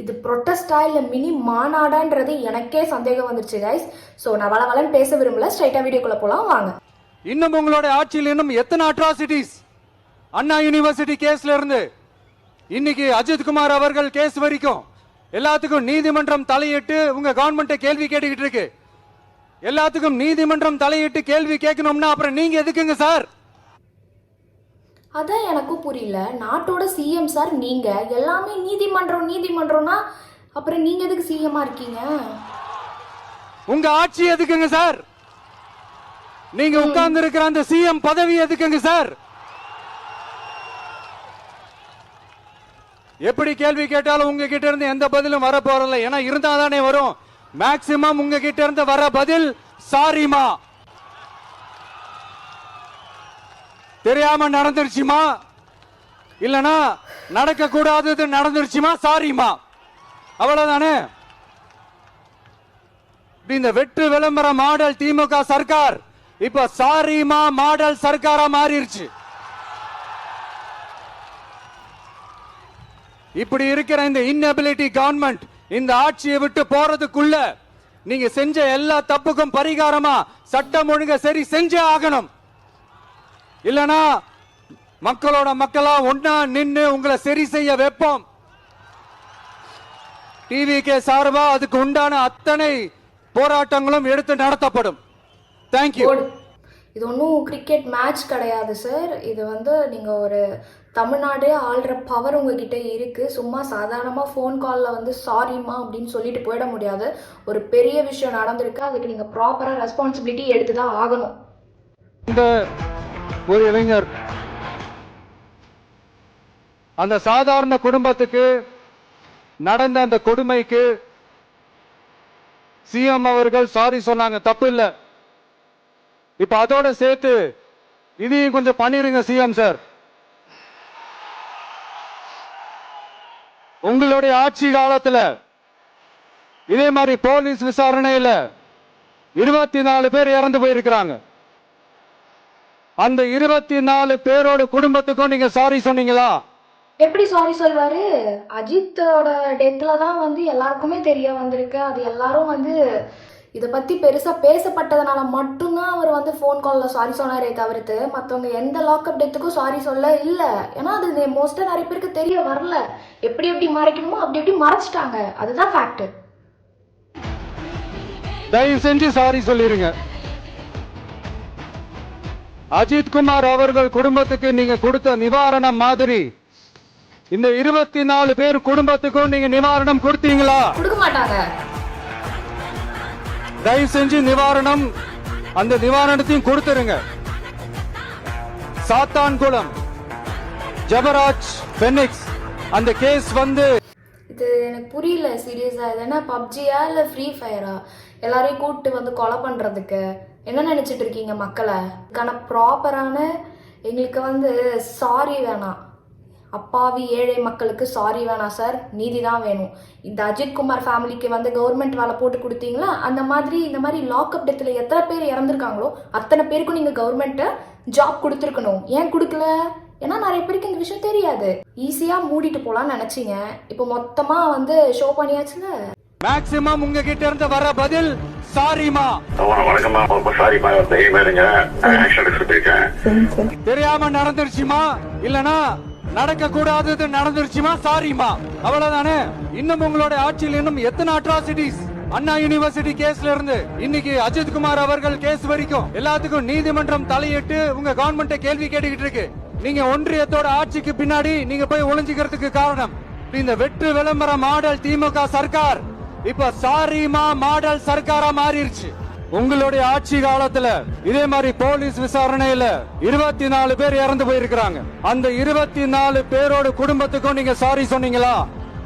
இது ப்ரொட்டஸ்டா இல்லை மினி மாநாடான்றது எனக்கே சந்தேகம் வந்துருச்சு கைஸ் ஸோ நான் வளவளன்னு பேச விரும்பல. ஸ்ட்ரைட்டாக வீடியோக்குள்ளே போகலாம் வாங்க. இன்னும் உங்களோட ஆட்சியில் இன்னும் எத்தனை அட்ராசிட்டிஸ் அண்ணா யூனிவர்சிட்டி கேஸ்ல இருந்து இன்னைக்கு அஜித் குமார் அவர்கள் கேஸ் வரைக்கும் எல்லாத்துக்கும் நீதிமன்றம் தலையிட்டு உங்க கவர்மெண்ட்டை கேள்வி கேட்டுக்கிட்டு இருக்கு. எல்லாத்துக்கும் நீதிமன்றம் தலையிட்டு கேள்வி கேட்கணும்னா அப்புறம் நீங்க எதுக்குங்க சார் அதான் எனக்கும் புரியல. நாட்டோட சிஎம் சார் நீங்கள் எல்லாமே நீதிமன்றம் நீதிமன்றம்னா அப்புறம் நீங்கள் எதுக்கு சிஎம்மாக இருக்கீங்க? உங்க ஆட்சி எதுக்குங்க சார் நீங்க உட்கார்ந்து இருக்கிற அந்த சிஎம் பதவி எதுக்குங்க சார் எப்படி கேள்வி கேட்டாலும் உங்ககிட்ட இருந்து எந்த பதிலும் வர போறதில்ல. ஏன்னா இருந்தா தானே வரும். மேக்சிமம் உங்ககிட்ட இருந்து வர பதில் சாரிமா தெரியாம நடந்துருச்சுமா? இல்லனா நடக்க கூடாதது நடந்துருச்சுமா? சாரிமா அவ்வளவுதானே? இந்த வெற்று விளம்பர மாடல் திமுக சர்க்கார் இப்ப சாரிமா மாடல் சர்க்காரா மாறிடுச்சு இப்படி இருக்கிற இந்த இன்னபிலிட்டி கவர்மெண்ட் இந்த ஆட்சியை விட்டு போறதுக்குள்ள நீங்க செஞ்ச எல்லா தப்புக்கும் பரிகாரமா சட்டம் ஒழுங்க சரி செஞ்சே ஆகணும். இல்லனா மக்களோட மக்களா ஒன்னா நின்னு உங்களை சரி செய்ய வைப்போம். டிவிகே சார்பா அதுக்கு உண்டான அத்தனை போராட்டங்களும் எடுத்து நடத்தப்படும். தேங்க்யூ. இது ஒன்றும் கிரிக்கெட் மேட்ச் கிடையாது சார் இது வந்து நீங்கள் ஒரு தமிழ்நாடே ஆள்ற பவர் உங்ககிட்ட இருக்குது சும்மா சாதாரணமாக ஃபோன் காலில் வந்து சாரிம்மா அப்படின்னு சொல்லிட்டு போயிட முடியாது. ஒரு பெரிய விஷயம் நடந்திருக்கு. அதுக்கு நீங்கள் ப்ராப்பராக ரெஸ்பான்சிபிலிட்டி எடுத்து தான் ஆகணும். இந்த ஒரு இளைஞர். அந்த சாதாரண குடும்பத்துக்கு நடந்த அந்த கொடுமைக்கு சிஎம் அவர்கள் சாரி சொன்னாங்க தப்பு இல்ல இப்ப அதோட சேர்த்து இதையும் கொஞ்சம் பண்ணிருங்க சிஎம் சார் உங்களுடைய ஆட்சி காலத்துல இதே மாதிரி போலீஸ் விசாரணையில இருபத்தி நாலு பேர் இறந்து போயிருக்கிறாங்க. அந்த இருபத்தி நாலு பேரோட குடும்பத்துக்கும் நீங்க சாரி சொன்னீங்களா? எப்படி சாரி சொல்வாரு? அஜித்தோட டெத்ல தான் வந்து எல்லாருக்குமே தெரிய வந்திருக்கு. அது எல்லாரும் வந்து இதை பத்தி பெருசா பேசப்பட்டதுனால மட்டும்தான் அவர் வந்து ஃபோன் காலில் சாரி சொன்னாரே தவிர்த்து மற்றவங்க எந்த லாக்அப் டெத்துக்கும் சாரி சொல்ல இல்லை. ஏன்னா அது மோஸ்ட்டாக நிறைய பேருக்கு தெரிய வரல. எப்படி எப்படி மறைக்கணுமோ அப்படி எப்படி மறைச்சிட்டாங்க. அதுதான் ஃபேக்ட் தயவு செஞ்சு சாரி சொல்லிருங்க. அஜித் குமார் அவர்கள் குடும்பத்துக்கு நீங்க கொடுத்த நிவாரணம் மாதிரி. இந்த இருபத்தி நாலு பேர் குடும்பத்துக்கும் நீங்க நிவாரணம் கொடுத்தீங்களா? கொடுக்க மாட்டாங்க. தயவு செஞ்சு நிவாரணம் அந்த நிவாரணத்தையும் கொடுத்துருங்க. சாத்தான்குளம் ஜபராஜ் பெனிக்ஸ் அந்த கேஸ் வந்து இது எனக்கு புரியல சீரியஸாக இது என்ன பப்ஜியா இல்லை ஃப்ரீ ஃபயரா எல்லாரையும் கூப்பிட்டு வந்து கொலை பண்ணுறதுக்கு என்ன நினச்சிட்டு இருக்கீங்க மக்களை? இதுக்கான ப்ராப்பரான எங்களுக்கு வந்து சாரி வேணாம். அப்பாவி ஏழை மக்களுக்கு சாரி வேணாம் சார் நீதி தான் வேணும். இந்த அஜித் குமார் ஃபேமிலிக்கு வந்து கவர்மெண்ட் வேலை போட்டு கொடுத்தீங்களா? அந்த மாதிரி இந்த மாதிரி லாக்அப் டெத்தில் எத்தனை பேர் இறந்துருக்காங்களோ அத்தனை பேருக்கும் நீங்கள் கவர்மெண்ட்டை ஜாப் கொடுத்துருக்கணும். ஏன் கொடுக்கல? ஏன்னா நிறைய பேருக்கு இந்த விஷயம் தெரியாது. ஈஸியாக மூடிட்டு போகலான்னு நினச்சிங்க. இப்போ மொத்தமாக வந்து ஷோ பண்ணியாச்சுல? மேக்சிமம் உங்ககிட்ட இருந்து வர பதில் சாரிமா. வணக்கம் வணக்கம்மா. ரொம்ப சாரிம்மா தைரியமா இருங்க. ஆக்ஷன் தெரியாம நடந்துருச்சுமா? இல்லனா நடக்க கூடாதது நடந்துருச்சுமா? சாரிமா. அவ்வளவுதானே? இன்னும் உங்களோட ஆட்சியில் இன்னும் எத்தனை அட்ராசிட்டிஸ் அண்ணா யூனிவர்சிட்டி கேஸ்ல இருந்து இன்னைக்கு அஜித் குமார் அவர்கள் கேஸ் வரைக்கும் எல்லாத்துக்கும் நீதிமன்றம் தலையிட்டு உங்க கவர்மெண்ட்டை கேள்வி கேட்டுக்கிட்டு இருக்கு. நீங்க ஒன்றியத்தோட ஆட்சிக்கு பின்னாடி நீங்க போய் ஒளிஞ்சுக்கிறதுக்கு காரணம். இந்த வெற்று விளம்பர மாடல் திமுக சர்க்கார். இப்ப சாரிமா மாடல் சர்க்காரா மாறிடுச்சு உங்களுடைய ஆட்சி காலத்துல இதே மாதிரி போலீஸ் விசாரணையில இருபத்தி நாலு பேர் இறந்து போயிருக்கிறாங்க. அந்த இருபத்தி நாலு பேரோட குடும்பத்துக்கும் நீங்க சாரி சொன்னீங்களா?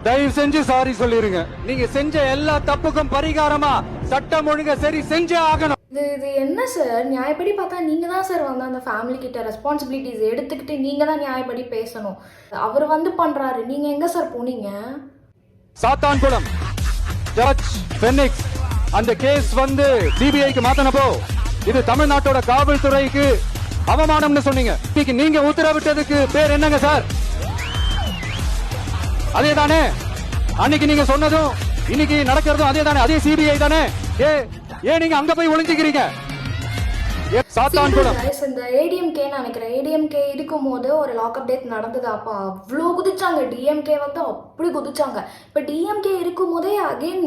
தயவு செஞ்சு சாரி சொல்லிருங்க. நீங்க செஞ்ச எல்லா தப்புக்கும் பரிகாரமா சட்டம் ஒழுங்க சரி செஞ்சே ஆகணும். இது இது என்ன சார் நியாயப்படி பார்த்தா நீங்கள் தான் சார் வந்து அந்த ஃபேமிலி கிட்ட ரெஸ்பான்சிபிலிட்டிஸ் எடுத்துக்கிட்டு நீங்கள் தான் நியாயப்படி பேசணும். அவர் வந்து பண்ணுறாரு நீங்கள் எங்கே சார் போனீங்க? சாத்தான்குளம். ஜட்ஜ் பெனிக்ஸ் அந்த கேஸ் வந்து சிபிஐக்கு மாத்தனப்போ இது தமிழ்நாட்டோட காவல்துறைக்கு அவமானம்னு சொன்னீங்க. இன்னைக்கு நீங்க உத்தரவிட்டதுக்கு பேர் என்னங்க சார்? அதே தானே அன்னைக்கு நீங்க சொன்னதும் இன்னைக்கு நடக்கிறதும் அதே தானே அதே சிபிஐ தானே. ஏ ஏன் நீங்க அங்க போய் ஒளிஞ்சுக்கிறீங்க? இந்த ஏடிஎம்கே நினைக்கிறேன். ஏடிஎம்கே இருக்கும் போது ஒரு லாக்அப் டேட் நடந்தது அப்போ அவ்வளோ குதிச்சாங்க. டிஎம்கே வந்து அப்படி குதிச்சாங்க. இப்போ டிஎம்கே இருக்கும் போதே அகைன்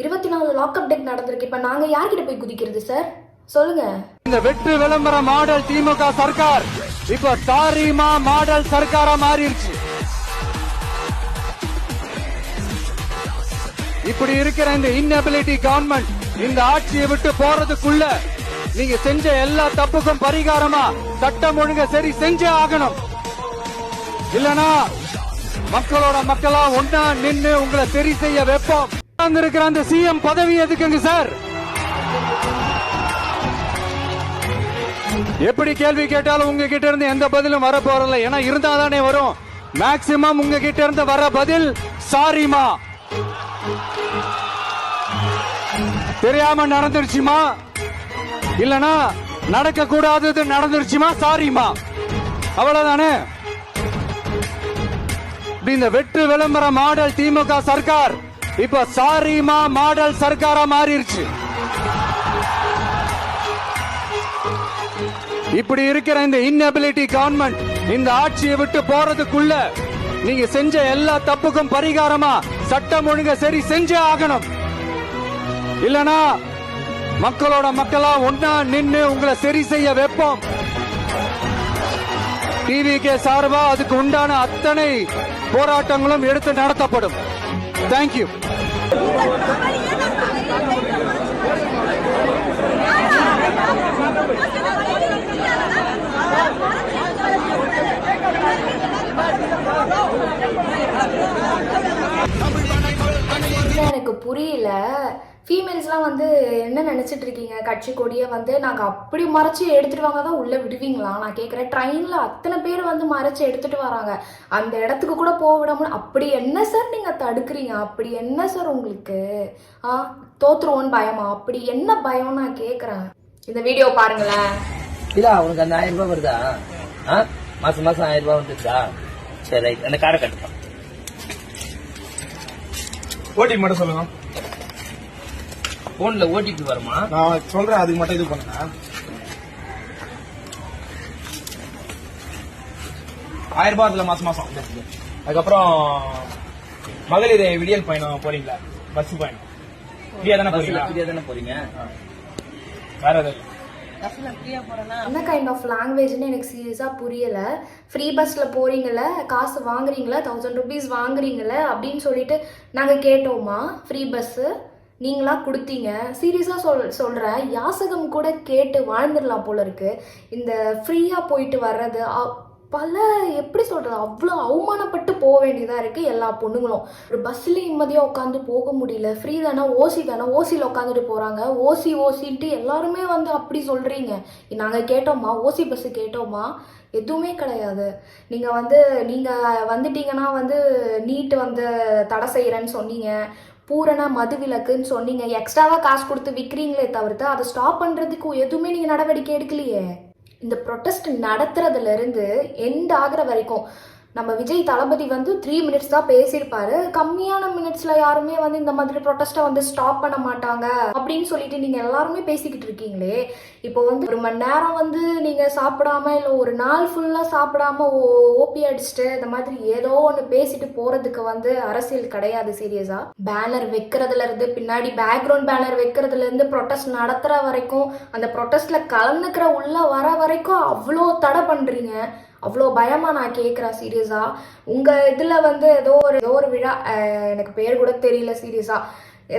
இருபத்தி நாலு லாக்அப் டேட் நடந்திருக்கு. இப்போ நாங்கள் யார்கிட்ட போய் குதிக்கிறது சார் சொல்லுங்க. இந்த வெற்று விளம்பர மாடல் திமுக சர்க்கார். இப்ப சாரிமா மாடல் சர்க்காரா மாறிடுச்சு. இப்படி இருக்கிற இந்த இன்னபிலிட்டி கவர்மெண்ட் இந்த ஆட்சியை விட்டு போறதுக்குள்ள நீங்க செஞ்ச எல்லா தப்புக்கும் பரிகாரமா சட்டம் ஒழுங்க சரி செஞ்சே ஆகணும். இல்லனா மக்களோட மக்களா ஒன்னா நின்னு உங்களை சரி செய்ய வைப்போம். இருக்கிற அந்த சிஎம் பதவி எதுக்குங்க சார்? எப்படி கேள்வி கேட்டாலும் உங்ககிட்ட இருந்து எந்த பதிலும் வர போறல ஏன்னா இருந்தா தானே வரும். மேக்சிமம் உங்ககிட்ட இருந்து வர பதில் சாரிமா தெரியாம நடந்துருச்சுமா? இல்லனா நடக்க கூடாதது நடந்துருச்சுமா? சாரிமா அவ்வளவுதானே? இந்த வெற்று விளம்பர மாடல் திமுக சர்க்கார் இப்ப சாரிமா மாடல் சர்க்காரா மாறிடுச்சு இப்படி இருக்கிற இந்த இன்னபிலிட்டி கவர்மெண்ட் இந்த ஆட்சியை விட்டு போறதுக்குள்ள நீங்க செஞ்ச எல்லா தப்புக்கும் பரிகாரமா சட்டம் ஒழுங்க சரி செஞ்சே ஆகணும். இல்லனா மக்களோட மக்களா ஒன்னா நின்று உங்களை சரி செய்ய வைப்போம். டிவி கே சார்பா அதுக்கு உண்டான அத்தனை போராட்டங்களும் எடுத்து நடத்தப்படும். தேங்க்யூ இல்லை எனக்கு புரியல. ஃபீமேல்ஸ்லாம் வந்து என்ன நினச்சிட்டு இருக்கீங்க? கட்சி கொடியை வந்து நாங்கள் அப்படி மறைச்சி எடுத்துட்டு வாங்க தான் உள்ளே விடுவீங்களா? நான் கேட்குறேன் ட்ரெயினில் அத்தனை பேர் வந்து மறைச்சி எடுத்துட்டு வராங்க. அந்த இடத்துக்கு கூட போக விடாமல் அப்படி என்ன சார் நீங்கள் தடுக்கிறீங்க? அப்படி என்ன சார் உங்களுக்கு? ஆ தோத்துருவோன்னு பயமா? அப்படி என்ன பயம் நான் கேட்குறேன் இந்த வீடியோ பாருங்களேன். இல்ல உனக்கு அந்த ஆயிரம் ரூபாய் வருதா? ஆ? மாசம் மாசம் ஆயிரம் ரூபாய் வந்துருச்சா? சரி ரைட். அந்த காரை கட்டுப்பா. ஓடிபி மட்டும் சொல்லுங்க. போன்ல ஓடிபி வருமா? நான் சொல்றேன் அதுக்கு மட்டும் இது பண்ணுங்க. ஆயிரம் ரூபாய் அதுல மாசம் மாசம். அதுக்கப்புறம் மகளிர் விடியல் பயணம் போறீங்களா? பஸ் பயணம். ஃப்ரீயா தானே போறீங்களா? ஃப்ரீயா தானே போறீங்க? வேற எதுவும் என்ன கைண்ட் ஆஃப் லாங்குவேஜ்னு எனக்கு சீரியஸாக புரியலை. ஃப்ரீ பஸ்ஸில் போகிறீங்கள காசு வாங்குறீங்களா தௌசண்ட் ருபீஸ் வாங்குறீங்கள அப்படின்னு சொல்லிட்டு நாங்கள் கேட்டோமா ஃப்ரீ பஸ்ஸு நீங்களா கொடுத்தீங்க. சீரியஸாக சொல் சொல்கிறேன் யாசகம் கூட கேட்டு வாழ்ந்துடலாம் போல இருக்கு. இந்த ஃப்ரீயாக போயிட்டு வர்றது பல எப்படி சொல்கிறது அவ்வளோ அவமானப்பட்டு போக வேண்டியதாக இருக்குது எல்லா பொண்ணுங்களும். ஒரு பஸ்ஸில் நிம்மதியாக உட்காந்து போக முடியல. ஃப்ரீ தானே ஓசி தானே ஓசியில் உட்காந்துட்டு போகிறாங்க ஓசி ஓசின்ட்டு எல்லாருமே வந்து அப்படி சொல்கிறீங்க நாங்கள் கேட்டோமா? ஓசி பஸ்ஸு கேட்டோமா? எதுவுமே கிடையாது. நீங்கள் வந்து நீங்கள் வந்துட்டீங்கன்னா வந்து நீட் வந்து தடை செய்கிறேன்னு சொன்னீங்க. பூரண மதுவிலக்குன்னு சொன்னீங்க. எக்ஸ்ட்ராவாக காசு கொடுத்து விற்கிறீங்களே தவிர்த்து அதை ஸ்டாப் பண்ணுறதுக்கு எதுவுமே நீங்கள் நடவடிக்கை எடுக்கலையே. இந்த ப்ரொட்டஸ்ட் நடத்துறதுல இருந்து எண்ட் ஆகிற வரைக்கும் நம்ம விஜய் தளபதி வந்து த்ரீ மினிட்ஸ் தான் பேசியிருப்பாரு. கம்மியான மினிட்ஸ்ல யாருமே வந்து இந்த மாதிரி ப்ரொட்டஸ்ட்டை வந்து ஸ்டாப் பண்ண மாட்டாங்க அப்படின்னு சொல்லிட்டு நீங்க எல்லாருமே பேசிக்கிட்டு இருக்கீங்களே. இப்போ வந்து ஒரு மணி நேரம் வந்து நீங்க சாப்பிடாம இல்லை ஒரு நாள் ஃபுல்லா சாப்பிடாம ஓபி அடிச்சுட்டு இந்த மாதிரி ஏதோ ஒன்று பேசிட்டு போறதுக்கு வந்து அரசியல் கிடையாது சீரியஸா பேனர் வைக்கிறதுல இருந்து பின்னாடி பேக்ரவுண்ட் பேனர் வைக்கிறதுல இருந்து ப்ரொட்டஸ்ட் நடத்துற வரைக்கும் அந்த ப்ரொட்டஸ்ட்ல கலந்துக்கிற உள்ள வர வரைக்கும் அவ்வளோ தடை பண்றீங்க. அவ்வளோ பயமா நான் கேட்குறேன் சீரியஸா. உங்க இதுல வந்து ஏதோ ஒரு ஏதோ ஒரு விழா எனக்கு பேர் கூட தெரியல சீரியஸா.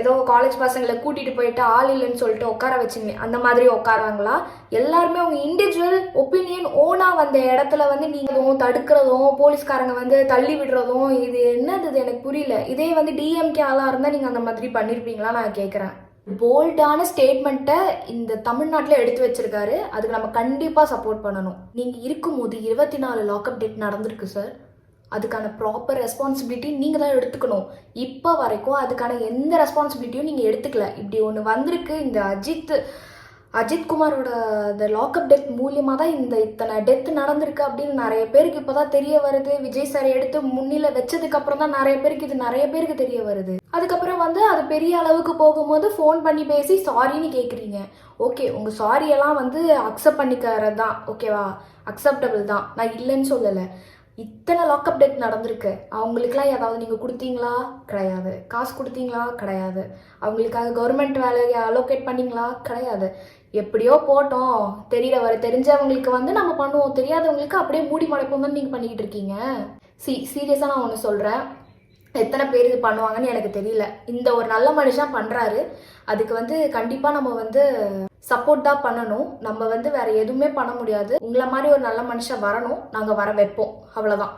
ஏதோ காலேஜ் பசங்களை கூட்டிட்டு போயிட்டு ஆள் இல்லைன்னு சொல்லிட்டு உட்கார வச்சுங்க அந்த மாதிரி உட்காராங்களா எல்லாருமே அவங்க இண்டிவிஜுவல் ஒப்பீனியன் ஓனா வந்த இடத்துல வந்து நீங்களும் தடுக்கிறதும் போலீஸ்காரங்க வந்து தள்ளி விடுறதும் இது என்னது இது? எனக்கு புரியல. இதே வந்து டிஎம்கே ஆளா இருந்தா நீங்க அந்த மாதிரி பண்ணிருப்பீங்களா நான் கேட்குறேன் போல்டான ஸ்டேட்மெண்ட்டை இந்த தமிழ்நாட்டில் எடுத்து வச்சிருக்காரு. அதுக்கு நம்ம கண்டிப்பாக சப்போர்ட் பண்ணணும். நீங்கள் இருக்கும்போது இருபத்தி நாலு லாக்அப் டேட் நடந்திருக்கு சார் அதுக்கான ப்ராப்பர் ரெஸ்பான்சிபிலிட்டி நீங்கள் தான் எடுத்துக்கணும். இப்போ வரைக்கும் அதுக்கான எந்த ரெஸ்பான்சிபிலிட்டியும் நீங்கள் எடுத்துக்கல. இப்படி ஒன்று வந்திருக்கு இந்த அஜித் அஜித்குமாரோட இந்த லாக்அப் டெத் மூலியமாக தான் இந்த இத்தனை டெத் நடந்திருக்கு அப்படின்னு நிறைய பேருக்கு இப்போ தான் தெரிய வருது. விஜய் சாரை எடுத்து முன்னில வச்சதுக்கு அப்புறம் தான் நிறைய பேருக்கு இது நிறைய பேருக்கு தெரிய வருது. அதுக்கப்புறம் வந்து அது பெரிய அளவுக்கு போகும்போது ஃபோன் பண்ணி பேசி சாரின்னு கேட்குறீங்க ஓகே உங்கள் சாரியெல்லாம் வந்து அக்செப்ட் பண்ணிக்கிறது தான். ஓகேவா அக்செப்டபிள் தான். நான் இல்லைன்னு சொல்லலை. இத்தனை லாக்அப் டெத் நடந்திருக்கு. அவங்களுக்குலாம் ஏதாவது நீங்கள் கொடுத்தீங்களா? கிடையாது. காசு கொடுத்தீங்களா? கிடையாது. அவங்களுக்காக கவர்மெண்ட் வேலையை அலோகேட் பண்ணிங்களா? கிடையாது. எப்படியோ போட்டோம். தெரியல தெரிஞ்சவங்களுக்கு வந்து நம்ம பண்ணுவோம். தெரியாதவங்களுக்கு அப்படியே மூடி மடைப்போம் தான் நீங்கள் பண்ணிக்கிட்டு இருக்கீங்க. சி சீரியஸாக நான் ஒன்று சொல்கிறேன் எத்தனை பேர் இது பண்ணுவாங்கன்னு எனக்கு தெரியல. இந்த ஒரு நல்ல மனுஷன் பண்ணுறாரு அதுக்கு வந்து கண்டிப்பாக நம்ம வந்து சப்போர்ட் தான் பண்ணணும். நம்ம வந்து வேற எதுவுமே பண்ண முடியாது. உங்களை மாதிரி ஒரு நல்ல மனுஷன் வரணும். நாங்கள் வர வைப்போம். அவ்வளோதான்